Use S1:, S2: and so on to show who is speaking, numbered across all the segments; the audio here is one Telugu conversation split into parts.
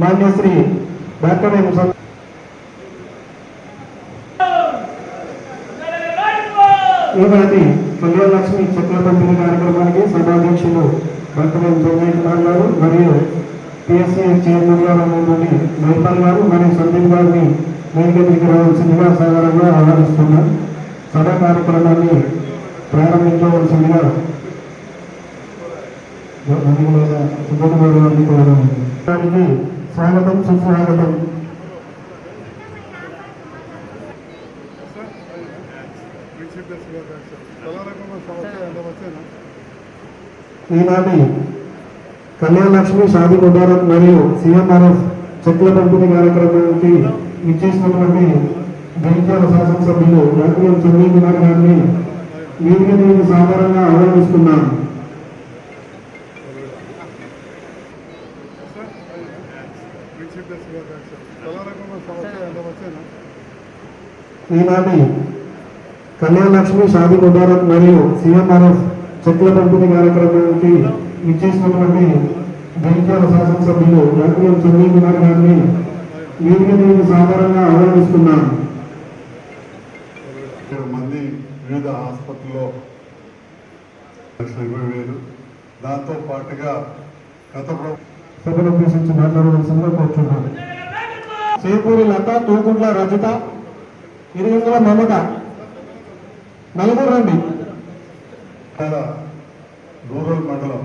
S1: మాన్యశ్రీ డాక్టర్ ఈనాటి కళ్యాణ లక్ష్మి పంపిణీ కార్యక్రమానికి సభాధ్యక్షులు డాక్టర్ ఎం సంజయ్ కుమార్ గారు మరియు పిఎస్సీ చైర్మన్ గారు అనేటువంటి మైపాల్ గారు మరియు సందీప్ గారిని వేదిక రావాల్సిందిగా సాధారణంగా ఆహ్వానిస్తున్నాం. సభా కార్యక్రమాన్ని ప్రారంభించవలసిందిగా సుబ్రహ్మణ్య గారిని కోరడం దానికి స్వాగతం సుస్వాగతం. ఈనాటి కళ్యాణ లక్ష్మి షాదీ ముబారక్ మరియు సీఎంఆర్ఎఫ్ చెట్ల పంపిణీ కార్యక్రమానికి ఇచ్చేసినటువంటి గిరిజన శాసనసభ్యులు డాక్టర్ ఎం కుమార్ గారిని వీరిని సాధారణంగా ఆహ్వానిస్తున్నాను. ఈనాటి కళ్యాణ లక్ష్మి షాదీ ముబారక్ మరియు సీఎంఆర్ఎఫ్ చెట్ల పంపిణీ కార్యక్రమానికి ఇచ్చేసినటువంటి గిరిజన శాసనసభ్యులు డాక్టర్ చంద్రీ కుమార్ గారిని వీరిని నేను సాధారణంగా ఆహ్వానిస్తున్నాను.
S2: మంది వివిధ ఆసుపత్రుల్లో ఇరవై వేలు. దాంతో పాటుగా గత ప్రభుత్వం
S1: సభను ఉద్దేశించి మాట్లాడవలసిందిగా కోరుచున్నాను చేపూరి లత తూగుంట్ల రజిత ఇరుగుల మమత. నలుగురు రండి.
S2: రూరల్ మండలం.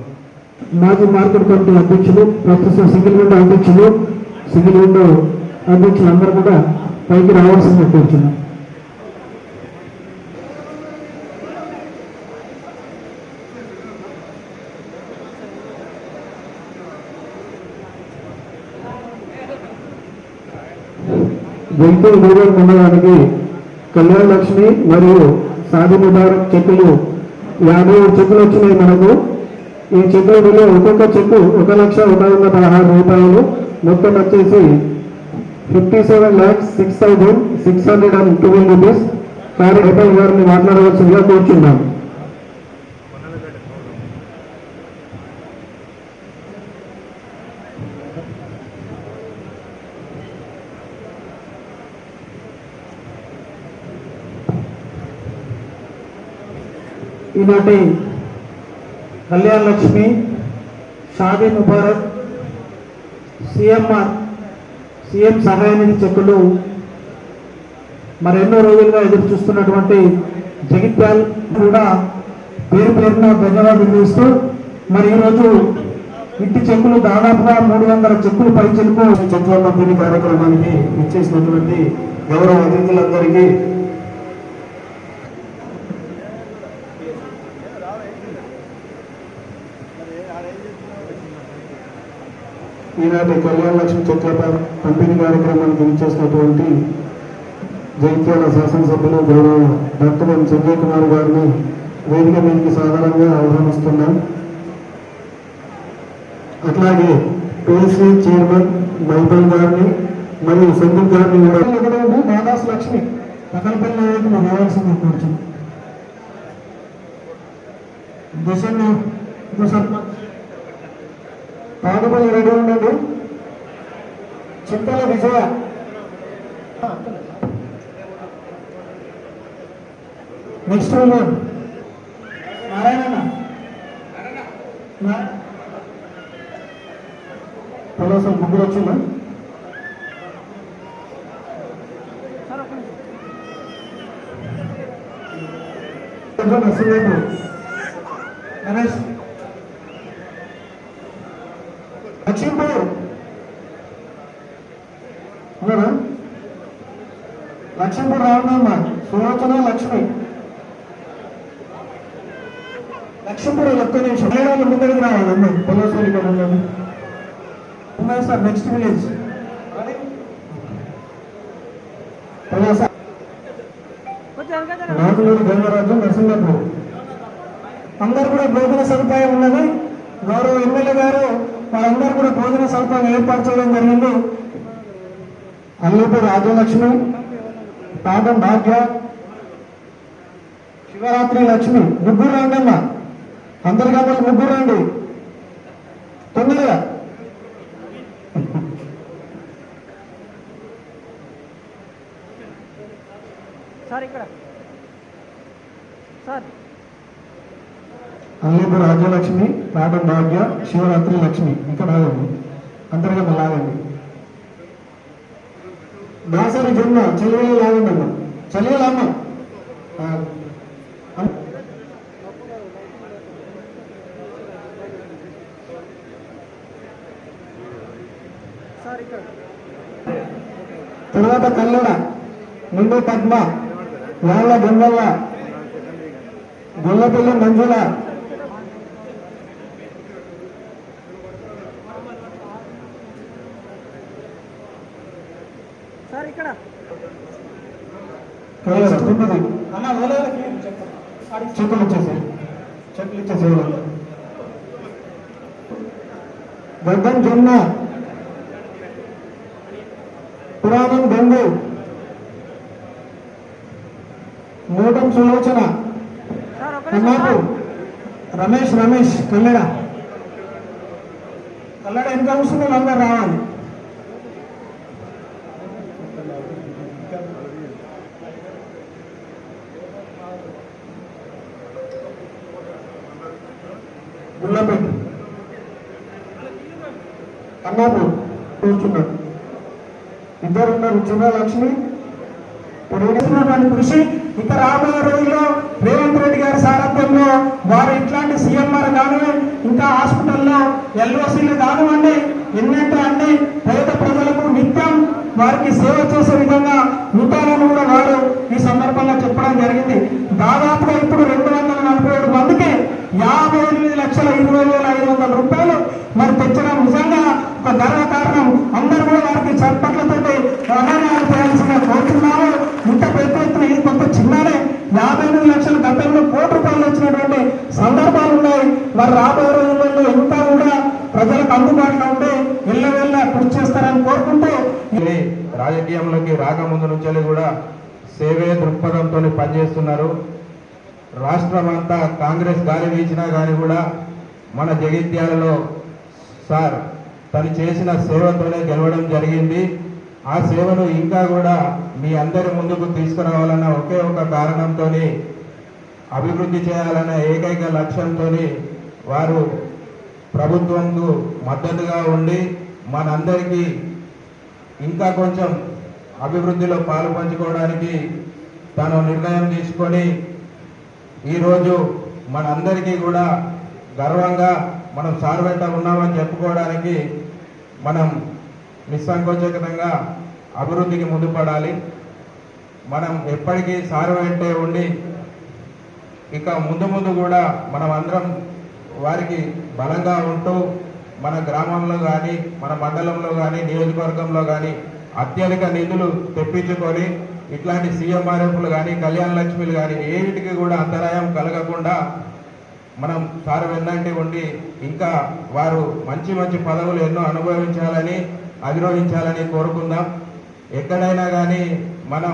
S1: మాజీ మార్కెట్ కమిటీ అధ్యక్షులు ప్రస్తుత సింగిల్ విండో అధ్యక్షులు సింగిల్ విండో అధ్యక్షులు అందరూ కూడా పైకి రావాల్సిందిగా కోరుచున్నాం. గుంటూరు రూరల్ మండలానికి కళ్యాణ లక్ష్మి మరియు సాది ముబారక్ చెక్కులు. యాభై చెక్కులు వచ్చినాయి మనకు. ఈ చెక్కుల విలువ ఒక్కొక్క చెక్కు ఒక లక్ష ఒక వంద పదహారు రూపాయలు. మొత్తం వచ్చేసి fifty seven lakhs six thousand six hundred and twelve rupees. కార్యకర్త గారిని మాట్లాడవలసిందిగా కోరుచున్నాం ఈనాటి కళ్యాణ లక్ష్మి షాదీ ముబారక్ సిఎంఆర్ సీఎం సహాయ నిధి చెక్కులు మరెన్నో రోజులుగా ఎదురు చూస్తున్నటువంటి జగిత్యాల్ కూడా పేరు పేరున ధన్యవాదాలు ఇస్తూ మరి ఈరోజు ఇంటి చెక్కులు దాదాపుగా మూడు వందల చెక్కులు పై చెక్కు చెక్కుల పంపిణీ కార్యక్రమానికి ఇచ్చేసినటువంటి గౌరవ అతిథులందరికీ ఈనాటి కళ్యాణ లక్ష్మి చెట్ల పంపిణీ కార్యక్రమానికి విచ్చేసినటువంటి జైత్యాల శాసనసభ్యులు గౌరవ డాక్టర్ ఎం సంజయ్ కుమార్ గారిని వేదిక మీదకి సాధారణంగా ఆహ్వానిస్తున్నాం. అట్లాగే పిఎస్సి చైర్మన్ మైబల్ గారిని మరియు సందీప్ గారిని కూడా మాదాస్ లక్ష్మి. పక్కనపల్లి నాయకులు రావాల్సింది కూర్చుని దశన్న పాదపల్లి రెడీ ఉండండి చింతల విజయ. నెక్స్ట్ ఉమెన్ నారాయణ పలాసం ముగ్గురు వచ్చిందా? నరసింహ గణేష్ లక్ష్మీపూర్ ఉన్నారా లక్ష్మి రావణమ్మ సులోచన లక్ష్మి. లక్ష్మీపూర్ ఒక్క నిమిషం. వాళ్ళు ముందరికి రావాలి పొలసూరి ఉన్నాయి sir next village Naguluru Gangaraju Narasimhapur. అందరు కూడా భోజన సదుపాయం ఉన్నది. గౌరవ ఎమ్మెల్యే గారు వాళ్ళందరూ కూడా భోజన సదుపాయం ఏర్పాటు చేయడం జరిగింది. అల్లూపు రాజలక్ష్మి. పాపం భాగ్య శివరాత్రి లక్ష్మి ముగ్గురు రండి అమ్మా అందరు కాబట్టి ముగ్గురు రండి. తొందరగా. సార్ రాజ్యలక్ష్మి పాదం భాగ్య శివరాత్రి లక్ష్మి. ఇక్కడ అందరికీ లాగండి దాసరి జన్మ చెల్లెలు లాగండి అమ్మ. అమ్మ. తర్వాత కల్లడ ముందు పద్మ వాళ్ళ గంగవ్వ గొల్లపల్లి మంజుల
S3: సార్ ఇక్కడ. అన్న ఓలాలకి
S1: చెక్కులు ఇచ్చేసాయి చెక్కులు ఇచ్చేసాయి గద్దం జొన్న పురాణం గంగు మూటం సులోచన. రమేష్ రమేష్ కల్లెడ కల్లెడ ఎంత కూర్చున్న అందరు రావాలి. కన్నాపు కూర్చున్నాడు ఇద్దరు ఉన్నారు చిన్న కృషి ఇక రాబోయే రోజుల్లో రేవంత్ రెడ్డి గారి సారథ్యంలో వారు ఇట్లాంటి సీఎంఆర్ కానివ్వండి ఇంకా హాస్పిటల్లో ఎల్ఓసీలు కానివ్వండి ఎన్నెంటో అన్ని పేద ప్రజలకు నిత్యం వారికి సేవ చేసే విధంగా ఉంటారని కూడా వారు ఈ సందర్భంగా చెప్పడం జరిగింది దాదాపుగా ఇప్పుడు రెండు వందల నలభై ఏడు మందికి యాభై ఎనిమిది లక్షల ఇరవై వేల ఐదు వందల రూపాయలు మరి తెచ్చడం నిజంగా ఒక గర్వకారణం అందరూ కూడా వారికి చప్పట్లతోటి అనారాలు చేయాల్సిన కోరుతున్నాము ఇంత పెద్ద ఎత్తున ఇది కొంత చిన్ననే యాభై ఎనిమిది లక్షల గతంలో కోటి రూపాయలు వచ్చినటువంటి సందర్భాలు ఉన్నాయి మరి రాబోయే రోజుల్లో ఇంకా కూడా ప్రజలకు అందుబాటులో ఉంటే వెళ్ళ వెళ్ళ కృషి చేస్తారని కోరుకుంటూ
S4: ఇది రాజకీయంలోకి రాకముందు నుంచి కూడా సేవే దృక్పథంతో పనిచేస్తున్నారు. రాష్ట్రం అంతా కాంగ్రెస్ గాలి వీచినా కానీ కూడా మన జగిత్యాలలో సార్ తను చేసిన సేవతోనే గెలవడం జరిగింది. ఆ సేవను ఇంకా కూడా మీ అందరి ముందుకు తీసుకురావాలన్న ఒకే ఒక కారణంతో అభివృద్ధి చేయాలన్న ఏకైక లక్ష్యంతో వారు ప్రభుత్వంకు మద్దతుగా ఉండి మనందరికీ ఇంకా కొంచెం అభివృద్ధిలో పాలు పంచుకోవడానికి తను నిర్ణయం తీసుకొని ఈరోజు మనందరికీ కూడా గర్వంగా మనం సార్ వెంట ఉన్నామని చెప్పుకోవడానికి మనం నిస్సంకోచకంగా అభివృద్ధికి ముందు పడాలి మనం ఎప్పటికీ సార్ వెంటే ఉండి ఇక ముందు ముందు కూడా మనం అందరం వారికి బలంగా ఉంటూ మన గ్రామంలో కానీ మన మండలంలో కానీ నియోజకవర్గంలో కానీ అత్యధిక నిధులు తెప్పించుకొని ఇట్లాంటి సీఎంఆర్ఎఫ్లు కానీ కళ్యాణ లక్ష్మిలు కానీ ఏవిటికి కూడా అంతరాయం కలగకుండా మనం సార్ వెన్నంటి ఉండి ఇంకా వారు మంచి మంచి పదవులు ఎన్నో అనుభవించాలని అధిరోహించాలని కోరుకుందాం. ఎక్కడైనా కానీ మనం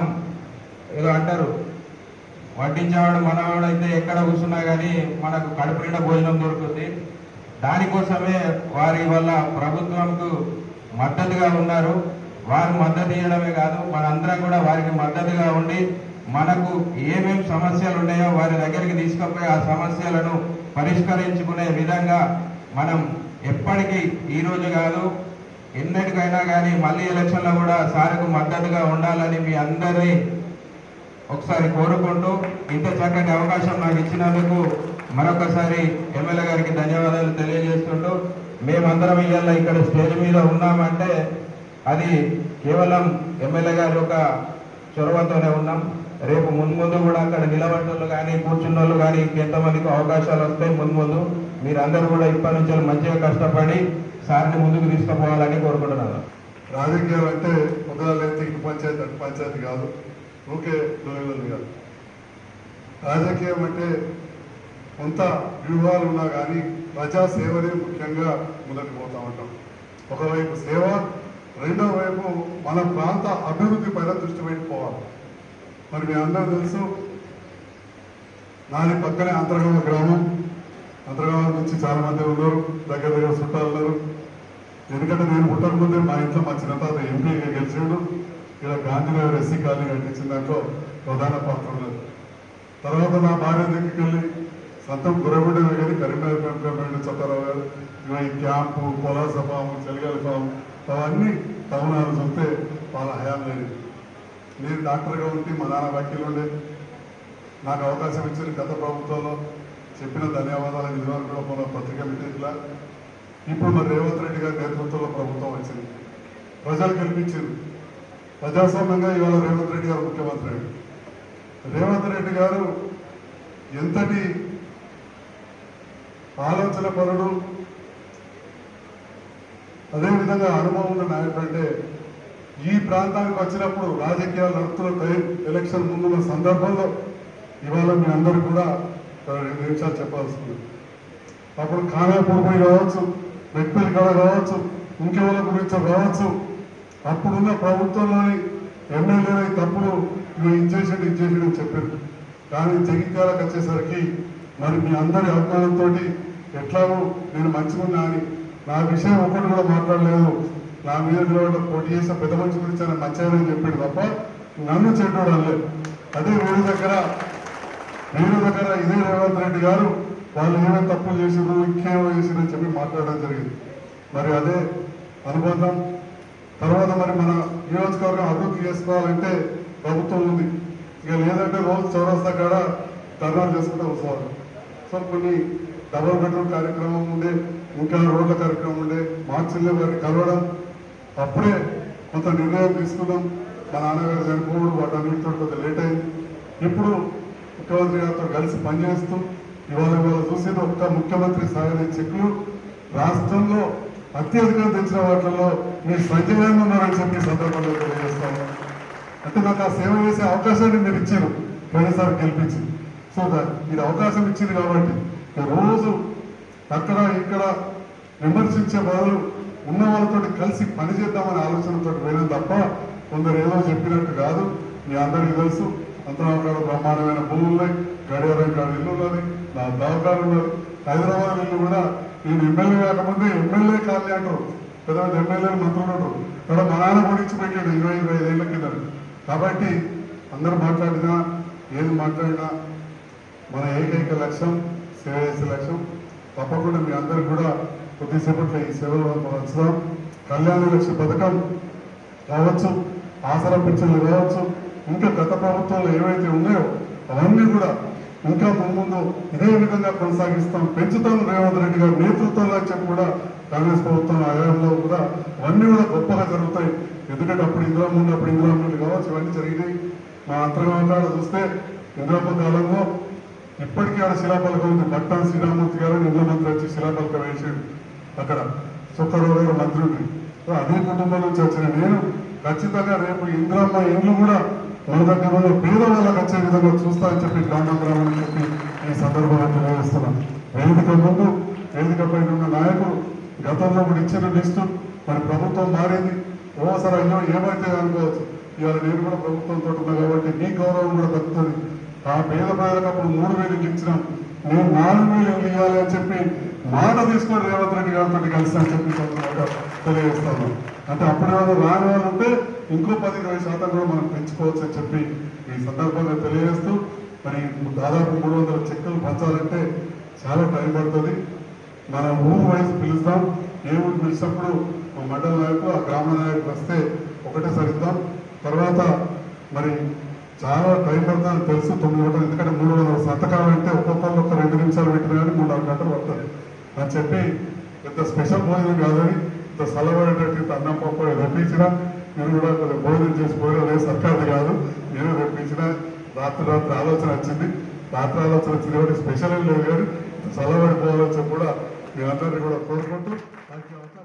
S4: ఏదో అంటారు వడ్డించేవాడు మనవాడైతే ఎక్కడ కూర్చున్నా కానీ మనకు కడుపు నిండా భోజనం దొరుకుతుంది. దానికోసమే వారి వల్ల ప్రభుత్వంకు మద్దతుగా ఉన్నారు. వారు మద్దతు ఇవ్వడమే కాదు మనందరం కూడా వారికి మద్దతుగా ఉండి మనకు ఏమేమి సమస్యలు ఉన్నాయో వారి దగ్గరికి తీసుకుపోయి ఆ సమస్యలను పరిష్కరించుకునే విధంగా మనం ఎప్పటికీ ఈరోజు కాదు ఎన్నటికైనా కానీ మళ్ళీ ఎలక్షన్లో కూడా సార్కు మద్దతుగా ఉండాలని మీ అందరినీ ఒకసారి కోరుకుంటూ ఇంత చక్కటి అవకాశం నాకు ఇచ్చినందుకు మరొకసారి ఎమ్మెల్యే గారికి ధన్యవాదాలు తెలియజేస్తుంటూ మేమందరం ఇవాళ ఇక్కడ స్టేజ్ మీద ఉన్నామంటే అది కేవలం ఎమ్మెల్యే గారి యొక్క చొరవతోనే ఉన్నాం. రేపు ముందు ముందు కూడా అక్కడ నిలబడ్డోళ్ళు కానీ కూర్చున్న వాళ్ళు కానీ ఇంకెంతమందికి అవకాశాలు వస్తాయి ముందు ముందు మీరందరూ కూడా ఇప్పటి నుంచి మంచిగా కష్టపడి సార్ని ముందుకు తీసుకుపోవాలని కోరుకుంటున్నాను.
S2: రాజకీయం అంటే ఉదాహరణ ఇటు పంచాయతీ పంచాయతీ కాదు. ఓకే దొరగలు కాదు రాజకీయం అంటే కొంత వ్యూహాలు ఉన్నా కానీ ప్రజా సేవనే ముఖ్యంగా ముందుకు పోతా ఉంటాం. ఒకవైపు సేవ రెండో వైపు మన ప్రాంత అభివృద్ధి పైన దృష్టి పెట్టుకోవాలి. మరి మీ అందరూ తెలుసు నాది పక్కనే అంతర్గామ గ్రామం. అంతర్గామ నుంచి చాలా మంది ఉన్నారు దగ్గర దగ్గర చుట్టాలు ఉన్నారు. ఎందుకంటే నేను పుట్టక ముందే మా ఇంట్లో మా చిన్నతాత ఎంపీగా గెలిచాడు. ఇలా గాంధీనగర్ ఎస్సీ కాలనీ కట్టించిన దాంట్లో ప్రధాన పాత్ర ఉన్నది. తర్వాత నా భార్య దగ్గరికి వెళ్ళి సొంతం గురబిడ్డమే కానీ కరీంనగర్ పెంపకమైన చట్టారావు గారు ఈ క్యాంపు పొలాస ఫాము చలిగాలి ఫాము అవన్నీ టౌనాలు చూస్తే వాళ్ళ హయాం లేదు నేను డాక్టర్గా ఉంటే మా నాన్న వకీలు ఉండే. నాకు అవకాశం ఇచ్చిన గత ప్రభుత్వంలో. చెప్పిన ధన్యవాదాలు ఇదివరకు కూడా మన పత్రిక మీటింగ్లా. ఇప్పుడు మరి రేవంత్ రెడ్డి గారి నేతృత్వంలో ప్రభుత్వం వచ్చింది. ప్రజలు కల్పించింది ప్రజాస్వామ్యంగా ఇవాళ రేవంత్ రెడ్డి గారు ముఖ్యమంత్రి రేవంత్ రెడ్డి గారు ఎంతటి ఆలోచన పరుడు అదేవిధంగా అనుభవం ఉన్న నాయకుడు అంటే ఈ ప్రాంతానికి వచ్చినప్పుడు రాజకీయాలు నడుపుతున్న టైం ఎలక్షన్ ముందున్న సందర్భంలో ఇవాళ మీ అందరూ కూడా రెండు నిమిషాలు చెప్పాల్సి ఉంది అప్పుడు ఖానాపూర్ పోయి కావచ్చు మెట్పల్లి కాడ కావచ్చు ఇంకెవరి గురించో కావచ్చు అప్పుడున్న ప్రభుత్వంలోని ఎమ్మెల్యేలు తప్పుడు నువ్వు ఇచ్చేసాడు ఇచ్చేసాడు అని చెప్పారు. కానీ జగిత్యాలకు వచ్చేసరికి మరి మీ అందరి అభిమానంతో ఎట్లాగో నేను మంచిగున్నా అని నా విషయం ఒకటి కూడా మాట్లాడలేదు. నా మీద నిలబడ్డ పోటీ చేసిన పెద్ద మనిషి గురించి ఆయన మంచిదని చెప్పాడు తప్ప నన్ను చెడ్డోడు అనలేదు. అదే వేరే దగ్గర వీరి దగ్గర ఇదే రేవంత్ రెడ్డి గారు వాళ్ళు ఏమేమి తప్పులు చేసినారు ఇంకేమో చేసిరు అని చెప్పి మాట్లాడడం జరిగింది. మరి అదే అనుబంధం తర్వాత మరి మన నియోజకవర్గం అభివృద్ధి చేసుకోవాలంటే ప్రభుత్వం ఉంది. ఇక లేదంటే రోజు చౌరస్తా కాడ ధర్నాలు చేసుకుంటూ వస్తారు. సో కొన్ని డబల్ బెడ్రూమ్ కార్యక్రమం ఉండే ఇంకా రోడ్ల కార్యక్రమం ఉండే మార్చిల్లో వారిని కలవడం అప్పుడే కొంత నిర్ణయం తీసుకున్నాం. మా నాన్నగారు చనిపోవడం వాటన్నిటితో కొంత లేట్ అయింది. ఇప్పుడు ముఖ్యమంత్రి గారితో కలిసి పనిచేస్తూ ఇవాళ ఇవాళ చూసేది ఒక్క ముఖ్యమంత్రి సాగనే చెక్కులు రాష్ట్రంలో అత్యధికంగా తెచ్చిన వాటిల్లో మీరు సజీవంగా ఉన్నారని చెప్పి సందర్భంలో తెలియజేస్తాను. అంటే నాకు ఆ సేవ చేసే అవకాశాన్ని మీరు ఇచ్చారు పోయినసారి గెలిపించి. సో మీరు అవకాశం ఇచ్చింది కాబట్టి రోజు అక్కడ ఇక్కడ విమర్శించే వాళ్ళు ఉన్న వాళ్ళతో కలిసి పనిచేద్దామనే ఆలోచనతో పోయినాం తప్ప కొందరు ఏదో చెప్పినట్టు కాదు. మీ అందరికీ తెలుసు అంతరాకాడ బ్రహ్మాండమైన భూములు ఉన్నాయి గడియారం కాడ ఇల్లు ఉన్నది నా దవాఖాన ఉన్నది. హైదరాబాద్ ఇల్లు కూడా నేను ఎమ్మెల్యే కాకముందే ఎమ్మెల్యే కాలనీ అంటారు. పెద్ద పెద్ద ఎమ్మెల్యేలు మంత్రులు ఉంటారు ఇక్కడ మా నాన్న గురించి పెట్టాడు ఇరవై ఇరవై ఐదేళ్ళ కింద. కాబట్టి అందరూ మాట్లాడినా ఏది మాట్లాడినా మన ఏకైక లక్ష్యం సేవ చేసే లక్ష్యం. తప్పకుండా మీ అందరూ కూడా కొద్దిసేపట్లో ఈ సేవలో మనం కళ్యాణ లక్ష్య పథకం కావచ్చు ఆసరా పింఛన్లు కావచ్చు ఇంకా గత ప్రభుత్వంలో ఏవైతే ఉన్నాయో అవన్నీ కూడా ఇంకా ముందు ఇదే విధంగా కొనసాగిస్తాం. పెంచుతాం రేవంత్ రెడ్డి గారి నేతృత్వంలో చెప్పి కూడా కాంగ్రెస్ ప్రభుత్వం హయాంలో కూడా అవన్నీ కూడా గొప్పగా జరుగుతాయి. ఎందుకంటే అప్పుడు ఇందిరామ్మ అప్పుడు ఇందిరామ్మ కావచ్చు ఇవన్నీ జరిగినాయి. మా అంతర్గామ చూస్తే ఇందిరామ్మ కాలంలో ఇప్పటికీ ఆడ శిలాపలకం ఉంది. పట్టాన్ శ్రీరామూర్తి గారు నిన్న వచ్చి శిలాపలకం వేసాడు అక్కడ. సుఖరావు గారు మంత్రి ఉంది సో అదే కుటుంబం నుంచి వచ్చిన నేను ఖచ్చితంగా రేపు ఇంద్రమ్మ ఇండ్లు కూడా మన దగ్గర పేదవాళ్ళకి వచ్చే విధంగా చూస్తా అని చెప్పి గ్రామ గ్రామం చెప్పి ఈ సందర్భంగా తెలియజేస్తున్నాం. వేదిక ముందు వేదిక పైన ఉన్న నాయకులు గతంలో కూడా ఇచ్చిన లిస్టు మరి ప్రభుత్వం మారింది. ఓసారి అయ్యో ఏమైతే అనుకోవచ్చు. ఇవాళ నేను కూడా ప్రభుత్వంతో ఉన్నా కాబట్టి నీ గౌరవం కూడా దక్కుతుంది ఆ పేద ప్రజలకు అప్పుడు మూడు వేలు ఇచ్చినాం. నేను నాలుగు వేలు ఇవ్వాలి అని చెప్పి మాట తీసుకొని రేవంత్ రెడ్డి గారితో కలిసి అని చెప్పి తెలియజేస్తాను అంటే అప్పుడు ఏమైనా రాని వాళ్ళు ఉంటే ఇంకో పది ఇరవై శాతం కూడా మనం పెంచుకోవచ్చు అని చెప్పి ఈ సందర్భంగా తెలియజేస్తూ మరి దాదాపు మూడు వందల చెక్కులు పంచాలంటే చాలా టైం పడుతుంది. మనం ఊరు వయసు పిలుస్తాం. ఏ ఊరు పిలిచినప్పుడు మండల నాయకులు ఆ గ్రామ నాయకులు వస్తే ఒకటే సరిద్దాం తర్వాత మరి చాలా టైం పడుతుందని తెలుసు తొమ్మిది గంటలు ఎందుకంటే మూడు వందల సంతకాలు అంటే ఒక్కొక్కరు ఒక రెండు నిమిషాలు పెట్టిన కానీ మూడు నాలుగు గంటలు పడుతుంది. అని చెప్పి పెద్ద స్పెషల్ భోజనం కాదని ఇంత సలబడేటట్టు ఇంత అన్నం పప్పు రప్పించిన మీరు కూడా కొంచెం భోజనం చేసి అదే సర్కారు కాదు. నేను రప్పించిన రాత్రి రాత్రి ఆలోచన వచ్చింది. రాత్రి ఆలోచన వచ్చింది కాబట్టి స్పెషల్ ఏం లేదు కానీ చల్లబడిపోవాలని చెప్పి కూడా మీ అందరినీ కూడా కోరుకుంటూ అవకాశం